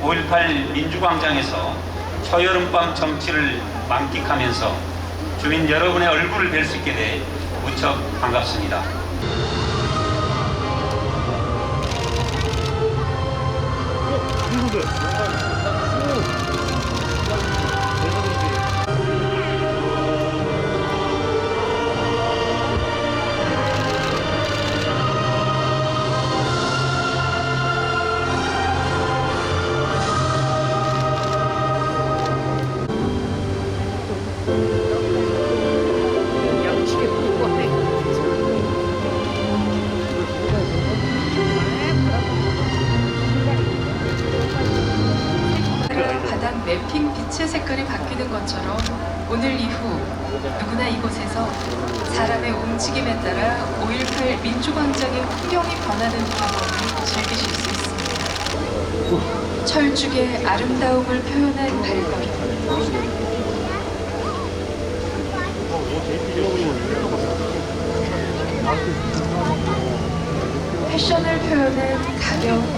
5.18 민주광장에서 초여름밤 정치를 만끽하면서 주민 여러분의 얼굴을 뵐 수 있게 돼 무척 반갑습니다. 바 닥 매핑 빛의 색깔이 바뀌는 것처럼 오늘 이후 누구나 이곳에서 사람의 움직임에 따라 5.18 민주광장의 풍경이 변하는 경험을 즐기실 수 있습니다. 철쭉의 아름다움을 표현한 발걸음. 패션을 표현한 가벼운.